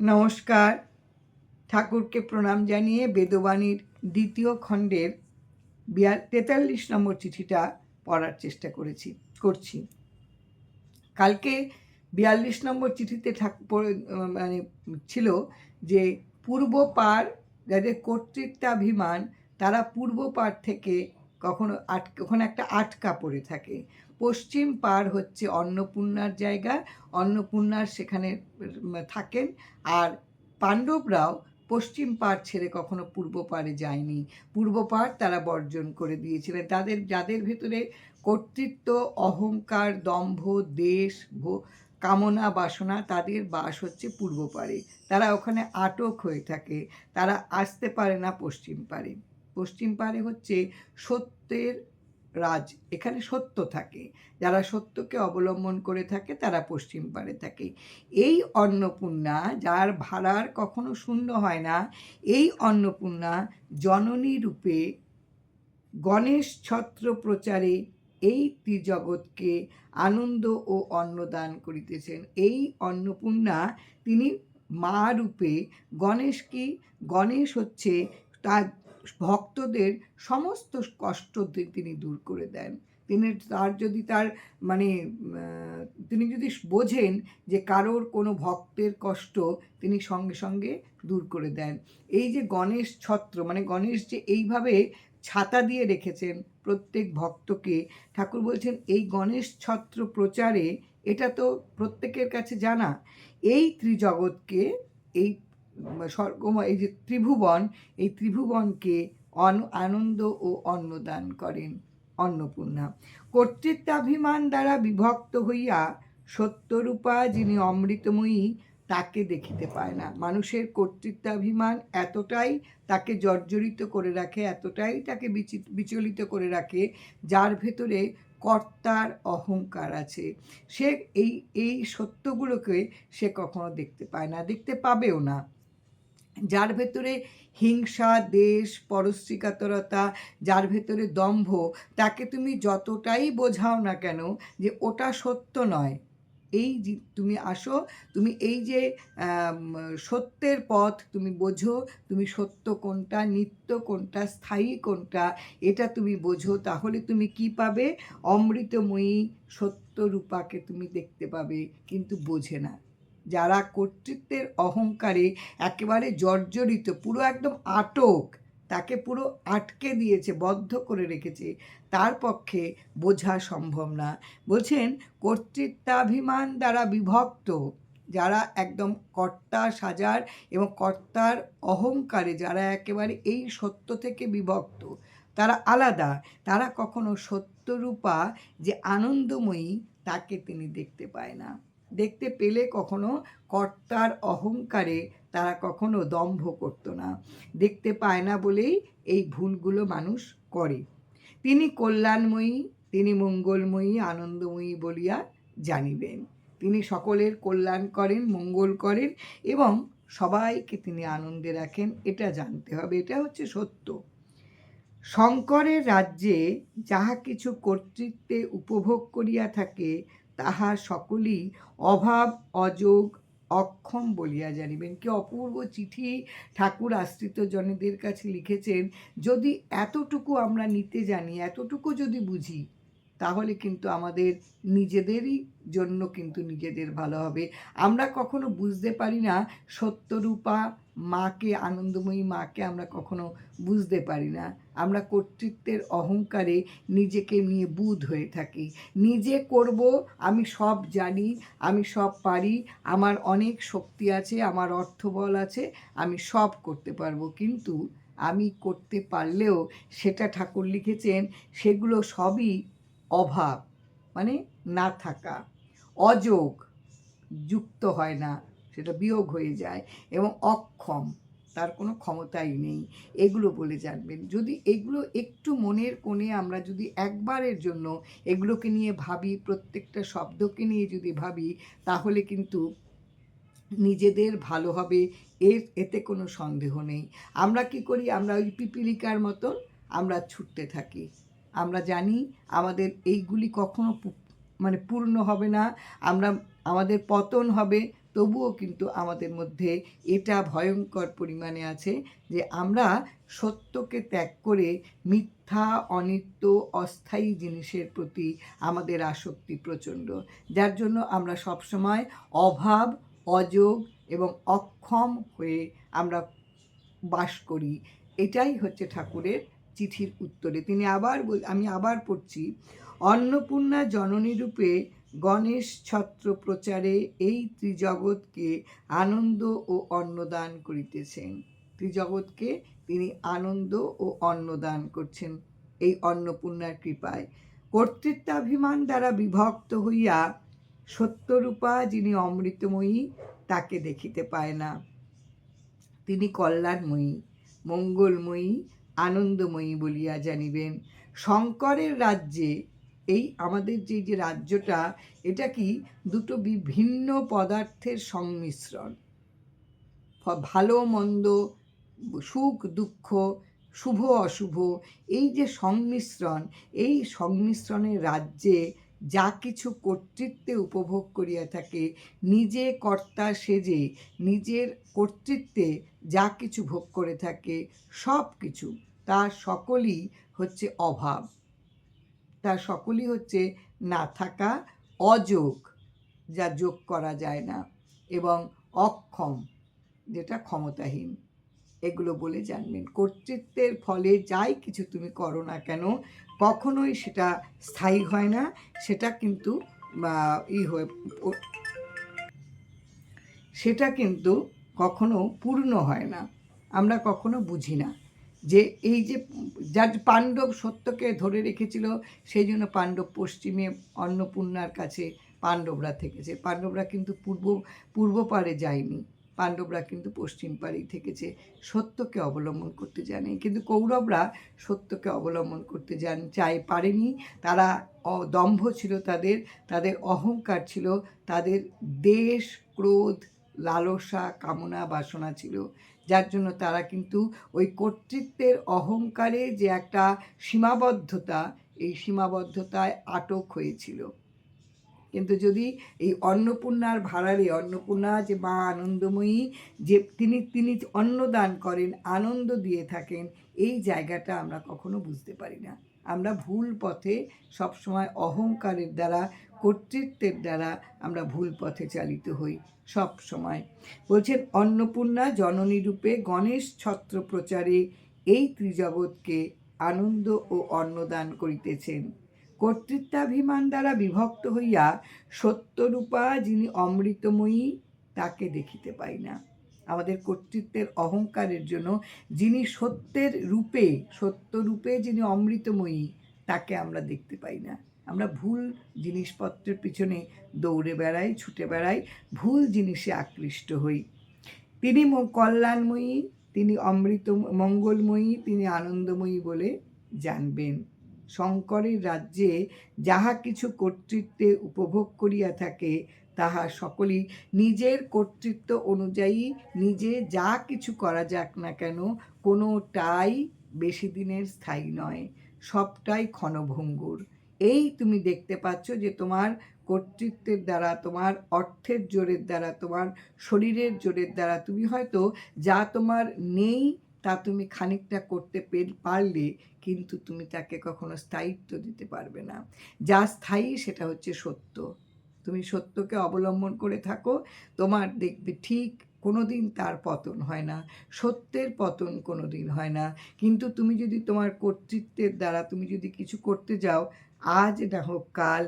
নমস্কার। ঠাকুরকে প্রণাম জানিয়ে বেদবাণীর দ্বিতীয় খণ্ডের তেতাল্লিশ নম্বর চিঠিটা পড়ার চেষ্টা করেছি, করছি। কালকে বিয়াল্লিশ নম্বর চিঠিতে ঠাকুর মানে ছিল যে পূর্ব পার যাদের কর্তৃত্বাভিমান তারা পূর্ব পার থেকে কখনো আট ওখানে একটা আটকা পড়ে থাকে। পশ্চিম পার হচ্ছে অন্নপূর্ণার জায়গা, অন্নপূর্ণার সেখানে থাকেন। আর পাণ্ডবরাও পশ্চিম পার ছেড়ে কখনো পূর্ব পারে যায়নি। পূর্ব পার তারা বর্জন করে দিয়েছিলেন। তাদের, যাদের ভেতরে কর্তৃত্ব, অহংকার, দম্ভ, দেশ কামনা, বাসনা, তাদের বাস হচ্ছে পূর্ব পারে। তারা ওখানে আটক হয়ে থাকে। তারা আসতে পারে না পশ্চিম পারে। পশ্চিম পারে হচ্ছে সত্যের রাজ। এখানে সত্য থাকে। যারা সত্যকে অবলম্বন করে থাকে, তারা পশ্চিম পারে থাকে। এই অন্নপূর্ণা, যার ভাড়ার কখনো শূন্য হয় না, এই অন্নপূর্ণা জননী রূপে গণেশ ছত্র প্রচারে এই ত্রিজগৎকে আনন্দ ও অন্নদান করিতেছেন। এই অন্নপূর্ণা, তিনি মা রূপে গণেশ কি গণেশ হচ্ছে তার ভক্তদের সমস্ত কষ্ট তিনি দূর করে দেন। তিনি তার যদি তার মানে তিনি যদি বোঝেন যে কারোর কোনো ভক্তের কষ্ট তিনি সঙ্গে সঙ্গে দূর করে দেন। এই যে গণেশ ছত্র মানে গণেশ যে এইভাবে ছাতা দিয়ে রেখেছেন প্রত্যেক ভক্তকে, ঠাকুর বলছেন, এই গণেশ ছত্র প্রচারে এটা তো প্রত্যেকের কাছে জানা। এই ত্রিজগৎকে, এই স্বর্গময় এই যে ত্রিভুবন, এই ত্রিভুবনকে অন- আনন্দ ও অন্নদান করেন অন্নপূর্ণা। কর্তৃত্বাভিমান দ্বারা বিভক্ত হইয়া সত্যরূপা যিনি অমৃতময়ী, তাকে দেখিতে পায় না। মানুষের কর্তৃত্বাভিমান এতটাই তাকে জর্জরিত করে রাখে, এতটাই তাকে বিচি- বিচলিত করে রাখে, যার ভেতরে কর্তার অহংকার আছে। সে এই এই সত্যগুলোকে সে কখনো দেখতে পায় না, দেখতে পাবেও না। যার ভেতরে হিংসা, দেশ, পরশ্রীকাতরতা, যার ভেতরে দম্ভ, তাকে তুমি যতটাই বোঝাও না কেন যে ওটা সত্য নয়। এই তুমি আসো, তুমি এই যে সত্যের পথ তুমি বোঝো, তুমি সত্য কোনটা, নিত্য কোনটা, স্থায়ী কোনটা, এটা তুমি বোঝো, তাহলে তুমি কি পাবে? অমৃতময়ী সত্য রূপাকে তুমি দেখতে পাবে, কিন্তু বোঝে না। যারা কর্তৃত্বের অহংকারে একেবারে জর্জরিত, পুরো একদম আটক, তাকে পুরো আটকে দিয়েছে, বদ্ধ করে রেখেছে, তার পক্ষে বোঝা সম্ভব না। বলছেন, কর্তৃত্বাভিমান দ্বারা বিভক্ত, যারা একদম কর্তা সাজার এবং কর্তার অহংকারে যারা একেবারে এই সত্য থেকে বিভক্ত, তারা আলাদা, তারা কখনো সত্যরূপা যে আনন্দময়ী, তাকে তিনি দেখতে পায় না। দেখতে পেলে কখনো কর্তার অহংকারে তারা কখনো দম্ভ করতো না। দেখতে পায় না বলেই এই ভুলগুলো মানুষ করে। তিনি কল্যাণময়ী, তিনি মঙ্গলময়ী, আনন্দময়ী বলিয়া জানিবেন। তিনি সকলের কল্যাণ করেন, মঙ্গল করেন এবং সবাইকে তিনি আনন্দে রাখেন, এটা জানতে হবে, এটা হচ্ছে সত্য। শঙ্করের রাজ্যে যাহা কিছু কর্তৃত্বে উপভোগ করিয়া থাকে তাহা সকলই অভাব, অযোগ, অক্ষম বলিয়া জানিবেন। কি অপূর্ব চিঠি ঠাকুর আশ্রিত জনেদের কাছে লিখেছেন, যদি এতটুকু আমরা নিতে জানি, এতটুকু যদি বুঝি, তাহলে কিন্তু আমাদের নিজেদেরই জন্য কিন্তু নিজেদের ভালো হবে। আমরা কখনো বুঝতে পারি না সত্যরূপা মাকে, আনন্দময়ী মাকে আমরা কখনো বুঝতে পারি না। আমরা কর্তৃত্বের অহংকারে নিজেকে নিয়ে বুধ হয়ে থাকি। নিজে করব, আমি সব জানি, আমি সব পারি, আমার অনেক শক্তি আছে, আমার অর্থবল আছে, আমি সব করতে পারব। কিন্তু আমি করতে পারলেও সেটা ঠাকুর লিখেছেন, সেগুলো সবই অভাব মানে না থাকা। অযোগ যুক্ত হয় না। সেটা বিয়োগ হয়ে যায় এবং অক্ষম, তার কোনো ক্ষমতাই নেই। এগুলো বলে জানবেন। যদি এগুলো একটু মনের কোণে আমরা যদি একবারের জন্য এগুলোকে নিয়ে ভাবি, প্রত্যেকটা শব্দকে নিয়ে যদি ভাবি, তাহলে কিন্তু নিজেদের ভালো হবে, এর, এতে কোনো সন্দেহ নেই। আমরা কি করি? আমরা ওই পিপিলিকার মতন আমরা ছুটতে থাকি। আমরা জানি আমাদের এইগুলি কখনো মানে পূর্ণ হবে না। আমরা, আমাদের পতন হবে তবুও কিন্তু আমাদের মধ্যে এটা ভয়ঙ্কর পরিমাণে আছে যে আমরা সত্যকে ত্যাগ করে মিথ্যা, অনিত্য, অস্থায়ী জিনিসের প্রতি আমাদের আসক্তি প্রচণ্ড। যার জন্য আমরা সবসময় অভাব, অযোগ এবং অক্ষম হয়ে আমরা বাস করি। এটাই হচ্ছে ঠাকুরের চিঠির উত্তরে। তিনি আবার আমি আবার পড়ছি, অন্নপূর্ণা জননী রূপে গণেশ ছত্র প্রচারে এই ত্রিজগৎকে আনন্দ ও অন্নদান করিতেছেন। ত্রিজগৎকে তিনি আনন্দ ও অন্নদান করছেন এই অন্নপূর্ণার কৃপায়। কর্তৃত্বাভিমান দ্বারা বিভক্ত হইয়া সত্যরূপা যিনি অমৃতময়ী, তাকে দেখিতে পায় না। তিনি কল্যাণময়ী, মঙ্গলময়ী, আনন্দময়ী বলিয়া জানিবেন। শঙ্করের রাজ্যে এই আমাদের যে যে রাজ্যটা, এটা কি দুটো বিভিন্ন পদার্থের সংমিশ্রণ? ভালো, মন্দ, সুখ, দুঃখ, শুভ, অশুভ, এই যে সংমিশ্রণ, এই সংমিশ্রণের রাজ্যে যা কিছু কর্তৃত্বে উপভোগ করিয়া থাকে, নিজে কর্তা সেজে, নিজের কর্তৃত্বে যা কিছু ভোগ করে থাকে সব কিছু তার সকলই হচ্ছে অভাব। তার সকলই হচ্ছে না থাকা অযোগ, যা যোগ করা যায় না, এবং অক্ষম, যেটা ক্ষমতাহীন। এগুলো বলে জানবেন। কর্তৃত্বের ফলে যাই কিছু তুমি করো না কেন, কখনোই সেটা স্থায়ী হয় না, সেটা কিন্তু ই হয়ে সেটা কিন্তু কখনো পূর্ণ হয় না। আমরা কখনো বুঝি না। যে এই যে পাণ্ডব সত্যকে ধরে রেখেছিল, সেই জন্য পাণ্ডব পশ্চিমে অন্নপূর্ণার কাছে পাণ্ডবরা থেকেছে। পাণ্ডবরা কিন্তু পূর্ব পূর্ব পারে যায়নি। পাণ্ডবরা কিন্তু পশ্চিম পাড়েই থেকেছে। সত্যকে অবলম্বন করতে জানে কিন্তু কৌরবরা সত্যকে অবলম্বন করতে যান চাই পারেনি। তারা দম্ভ ছিল তাদের তাদের অহংকার ছিল, তাদের দেশ, ক্রোধ, লালসা, কামনা, বাসনা ছিল। যার জন্য তারা কিন্তু ওই কর্তৃত্বের অহংকারে যে একটা সীমাবদ্ধতা, এই সীমাবদ্ধতায় আটক হয়েছিল। কিন্তু যদি এই অন্নপূর্ণার ভাড়ারে অন্নপূর্ণা যে মা আনন্দময়ী, যে তিনি তিনি অন্নদান করেন, আনন্দ দিয়ে থাকেন, এই জায়গাটা আমরা কখনো বুঝতে পারি না। আমরা ভুল পথে সবসময় অহংকারের দ্বারা, কর্তৃত্বের দ্বারা আমরা ভুল পথে চালিত হই সব সময় বলছেন, অন্নপূর্ণা জননী রূপে গণেশ ছত্র প্রচারে এই ত্রিজগৎকে আনন্দ ও অন্নদান করিতেছেন। কর্তৃত্বাভিমান দ্বারা বিভক্ত হইয়া সত্যরূপা যিনি অমৃতময়ী, তাকে দেখিতে পাই না। আমাদের কর্তৃত্বের অহংকারের জন্য যিনি সত্যের রূপে, সত্য রূপে যিনি অমৃতময়ী, তাকে আমরা দেখতে পাই না। আমরা ভুল জিনিসপত্রের পিছনে দৌড়ে বেড়াই, ছুটে বেড়াই, ভুল জিনিসে আকৃষ্ট হই। তিনি কল্যাণময়ী, তিনি অমৃত মঙ্গলময়ী, তিনি আনন্দময়ী বলে জানবেন। শঙ্করের রাজ্যে যাহা কিছু কর্তৃত্বে উপভোগ করিয়া থাকে তাহা সকলেই নিজের কর্তৃত্ব অনুযায়ী নিজে যা কিছু করা যাক না কেন, কোনোটাই বেশি দিনের স্থায়ী নয়, সবটাই ক্ষণভঙ্গুর। এই তুমি দেখতে পাচ্ছ যে তোমার কর্তৃত্বের দ্বারা, তোমার অর্থের জোরের দ্বারা, তোমার শরীরের জোরের দ্বারা তুমি হয়তো যা তোমার নেই তা তুমি খানিকটা করতে পের- পারলে কিন্তু তুমি তাকে কখনো স্থায়িত্ব দিতে পারবে না। যা স্থায়ী সেটা হচ্ছে সত্য। তুমি সত্যকে অবলম্বন করে থাকো, তোমার দেখবে ঠিক কোনো দিন তার পতন হয় না, সত্যের পতন কোনো দিন হয় না। কিন্তু তুমি যদি তোমার কর্তৃত্বের দ্বারা তুমি যদি কিছু করতে যাও, আজ না হোক কাল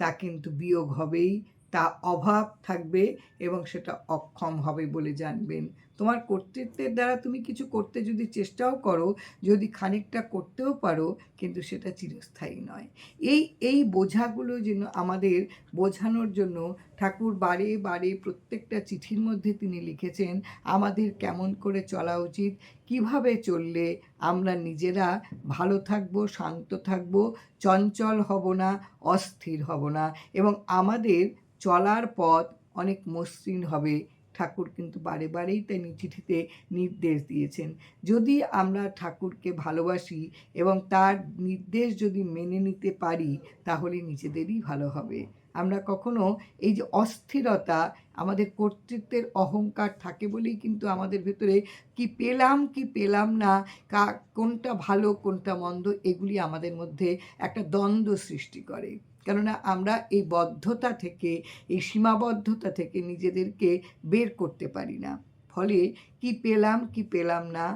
তা কিন্তু বিয়োগ হবেই। তা অভাব থাকবে এবং সেটা অক্ষম হবে বলে জানবেন। তোমার কর্তৃত্বের দ্বারা তুমি কিছু করতে যদি চেষ্টাও করো, যদি খানিকটা করতেও পারো, কিন্তু সেটা চিরস্থায়ী নয়। এই এই বোঝাগুলো যেন আমাদের বোঝানোর জন্য ঠাকুর বারে বারে প্রত্যেকটা চিঠির মধ্যে তিনি লিখেছেন, আমাদের কেমন করে চলা উচিত, কীভাবে চললে আমরা নিজেরা ভালো থাকব, শান্ত থাকব, চঞ্চল হব না, অস্থির হব না এবং আমাদের চলার পথ অনেক মসৃণ হবে। ঠাকুর কিন্তু বারে বারেই তিনি চিঠিতে নির্দেশ দিয়েছেন। যদি আমরা ঠাকুরকে ভালোবাসি এবং তার নির্দেশ যদি মেনে নিতে পারি, তাহলে নিজেদেরই ভালো হবে। আমরা কখনো এই যে অস্থিরতা, আমাদের কর্তৃত্বের অহংকার থাকে বলেই কিন্তু আমাদের ভেতরে কি পেলাম কি পেলাম না, কা, কোনটা ভালো, কোনটা মন্দ, এগুলি আমাদের মধ্যে একটা দ্বন্দ্ব সৃষ্টি করে। কেননা আমরা এই বদ্ধতা থেকে, এই সীমাবদ্ধতা থেকে নিজেদেরকে বের করতে পারি না। ফলে কি পেলাম কি পেলাম না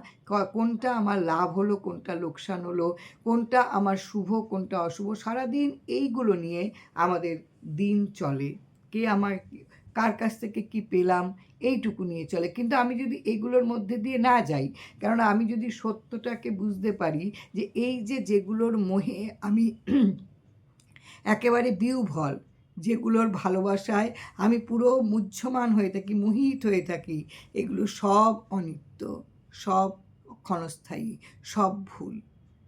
কোনটা আমার লাভ হলো, কোনটা লোকসান হলো, কোনটা আমার শুভ, কোনটা অশুভ, সারাদিন এইগুলো নিয়ে আমাদের দিন চলে। কে আমার, কার কাছ থেকে কি পেলাম, এইটুকু নিয়ে চলে। কিন্তু আমি যদি এগুলোর মধ্যে দিয়ে না যাই, কেননা আমি যদি সত্যটাকে বুঝতে পারি যে এই যে যেগুলোর মোহে আমি একেবারে বিউভল, যেগুলোর ভালোবাসায় আমি পুরো মুহ্যমান হয়ে থাকি, মোহিত হয়ে থাকি, এগুলো সব অনিত্য, সব ক্ষণস্থায়ী, সব ভুল।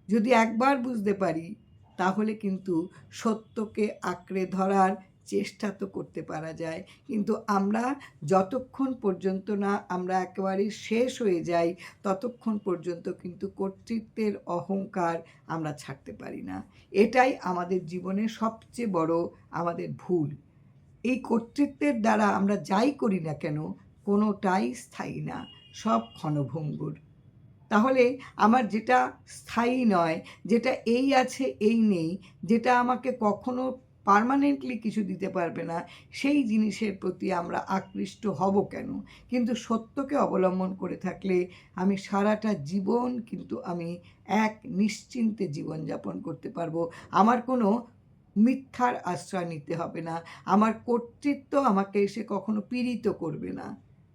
যদি একবার বুঝতে পারি, তাহলে কিন্তু সত্যকে আঁকড়ে ধরার চেষ্টা তো করতে পারা যায়। কিন্তু আমরা যতক্ষণ পর্যন্ত না আমরা একেবারে শেষ হয়ে যাই, ততক্ষণ পর্যন্ত কিন্তু কর্তৃত্বের অহংকার আমরা ছাড়তে পারি না। এটাই আমাদের জীবনের সবচেয়ে বড় আমাদের ভুল। এই কর্তৃত্বের দ্বারা আমরা যাই করি না কেন, কোনোটাই স্থায়ী না, সব ক্ষণভঙ্গুর। তাহলে আমার যেটা স্থায়ী নয়, যেটা এই আছে, এই নেই, যেটা আমাকে কখনো পার্মানেন্টলি কিছু দিতে পারবে না, সেই জিনিসের প্রতি আমরা আকৃষ্ট হব কেন? কিন্তু সত্যকে অবলম্বন করে থাকলে আমি সারাটা জীবন কিন্তু আমি এক নিশ্চিন্তে জীবনযাপন করতে পারব। আমার কোনো মিথ্যার আশ্রয় নিতে হবে না। আমার কর্তৃত্ব আমাকে এসে কখনো পীড়িত করবে না।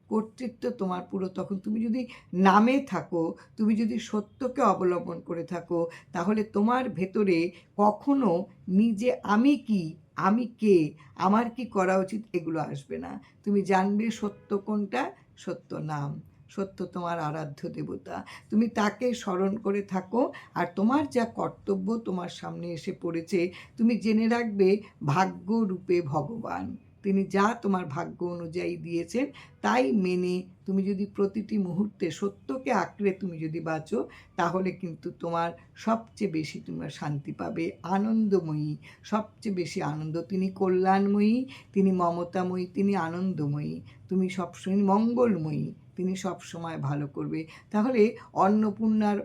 কর্তৃত্ব তোমার পুরো। তখন তুমি যদি নামে থাকো, তুমি যদি সত্যকে অবলম্বন করে থাকো, তাহলে তোমার ভেতরে কখনো নিজে আমি কি, আমি কে, আমার কি করা উচিত এগুলো আসবে না। তুমি জানবে সত্য কোনটা, সত্য নাম। সত্য তোমার আরাধ্য দেবতা। তুমি তাকে স্মরণ করে থাকো আর তোমার যা কর্তব্য তোমার সামনে এসে পড়েছে, তুমি জেনে রাখবে ভাগ্য রূপে ভগবান। তিনি যা তোমার ভাগ্য অনুযায়ী দিয়েছেন, তাই মেনে তুমি যদি প্রতিটি মুহূর্তে সত্যকে আঁকড়ে তুমি যদি বাঁচো, তাহলে কিন্তু তোমার সবচেয়ে বেশি তোমার শান্তি পাবে, আনন্দময়ী। সবচেয়ে বেশি আনন্দ তিনি কল্যাণময়ী, তিনি মমতাময়ী, তিনি আনন্দময়ী। তুমি সবসময় মঙ্গলময়ী, তিনি সবসময় ভালো করবে। তাহলে অন্নপূর্ণার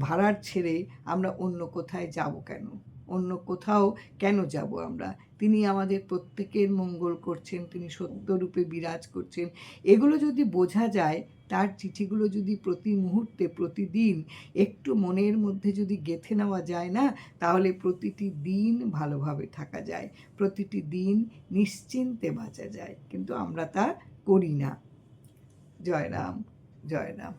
ভাড়ার ছেড়ে আমরা অন্য কোথায় যাব কেন? অন্য কোথাও কেন যাব আমরা? তিনি আমাদের প্রত্যেকের মঙ্গল করছেন, তিনি সত্যরূপে বিরাজ করছেন। এগুলো যদি বোঝা যায়, তার চিঠিগুলো যদি প্রতি মুহূর্তে, প্রতিদিন একটু মনের মধ্যে যদি গেঁথে নেওয়া যায় না, তাহলে প্রতিটি দিন ভালোভাবে থাকা যায়, প্রতিটি দিন নিশ্চিন্তে বাঁচা যায়। কিন্তু আমরা তা করি না। জয় রাম জয় রাম।